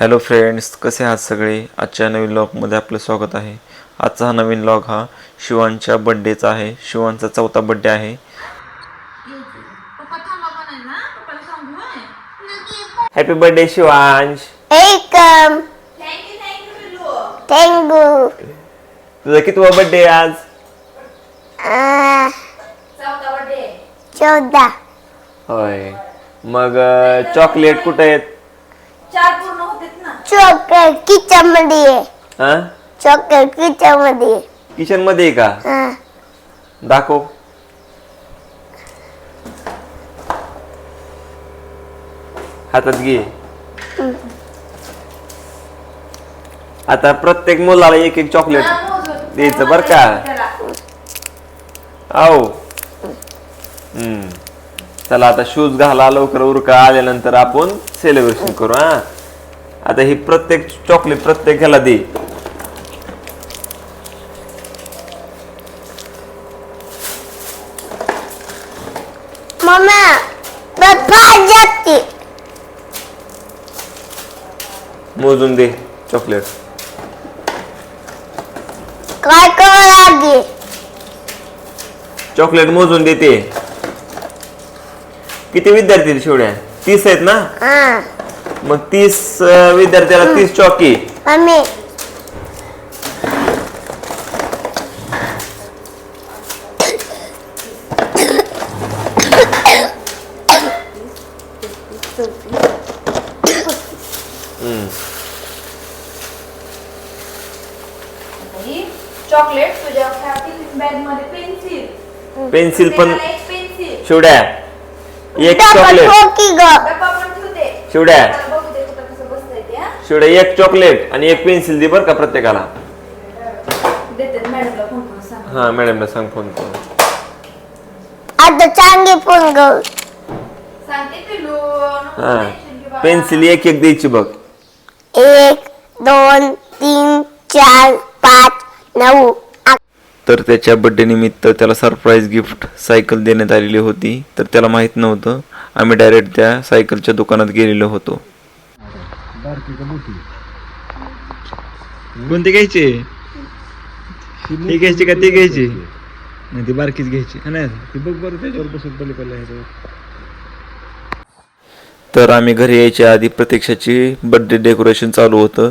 Hello friends कसे आहात सगळे? आजच्या नवीन लॉगमध्ये आपलं स्वागत आहे. आजचा हा नवीन लॉग हा शिवांच्या बड्डेचा आहे. शिवांचा चौथा बड्डे आहे. Happy birthday Shivansh. Welcome. Thank you. तुझा कितवा बर्थडे आज? चौथा बर्थडे चौदा. होय. मग चॉकलेट कुठे आहेत? चॉकलेट किचनमध्ये आहे हा? चॉकलेट किचनमध्ये आहे. किचनमध्ये आहे का? हा. दाखव. हातात घे. आता प्रत्येक मुलाला एक एक चॉकलेट. द्यायचं बरं का. आओ. हम्म. चला आता शूज घाला लवकर उरका. आल्यानंतर आपण सेलिब्रेशन करू हा. आता ही प्रत्येक चॉकलेट प्रत्येक ह्याला दे. मोजून दे चॉकलेट काय करावं चॉकलेट मोजून देते. किती विद्यार्थी शेवड्या तीस आहेत ना? मग तीस विद्यार्थ्याला तीस चॉकी. मम्मी चॉकलेट तुझ्या टिफिन बॅगमध्ये पेन्सिल पेन्सिल पण पेन्सिल. शेवड्या एक चॉकलेट. शिवड्या. त्याला बघू दे कुठं कसं हा. शेवड्या एक चॉकलेट आणि एक पेन्सिल दे बरं का प्रत्येकाला. देते मॅडमला फोन करून सांग. हा मॅडमला सांग फोन करून. आता चांगली फोन सांगते नको हा tension घेऊ बाबा. पेन्सिल एक एक द्यायची बघ. एक दोन तीन चार पाच नऊ तर त्याच्या बड्डे निमित्त त्याला सरप्राईज गिफ्ट सायकल देण्यात आलेली होती. तर त्याला माहीत नव्हतं. आम्ही डायरेक्ट त्या सायकलच्या दुकानात गेलेलो होतो. कोणते घ्यायचे? हे घ्यायचे का ते घ्यायचे नाही ती बारकीच घ्यायची. नाही ती बघ बरं त्याच्यावर बसून पलीकडल्या तर आम्ही घरी यायच्या आधी प्रतीक्षाची बर्थडे डेकोरेशन चालू होतं.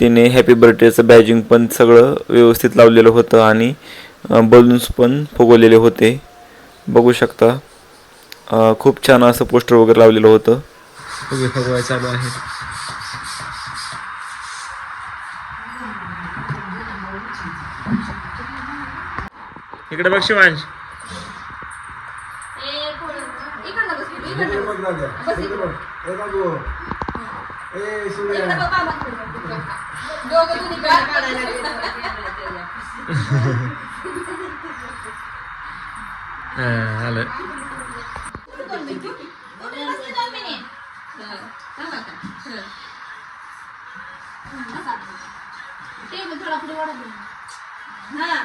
तिने हॅपी बर्थडेचं बॅजिंग पण सगळं व्यवस्थित लावलेलं होतं आणि बलून्स पण फुगवलेले होते. बघू शकता. खूप छान असं पोस्टर वगैरे लावलेलं होतं. फुगवाय चालू आहे. आता. हं. हं, बसा. टेबल थोडा पुढे वाढव. ना. हा.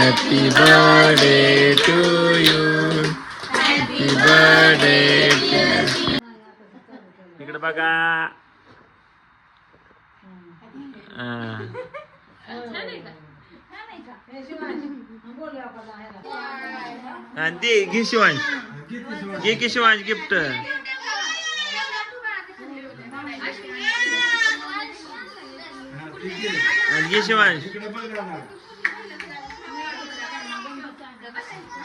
Happy Day to you. Happy birthday to you. Happy birthday to इकडे बघा दे घे शिवांश घे की शिवांश गिफ्ट घे शिवांश Perfetto.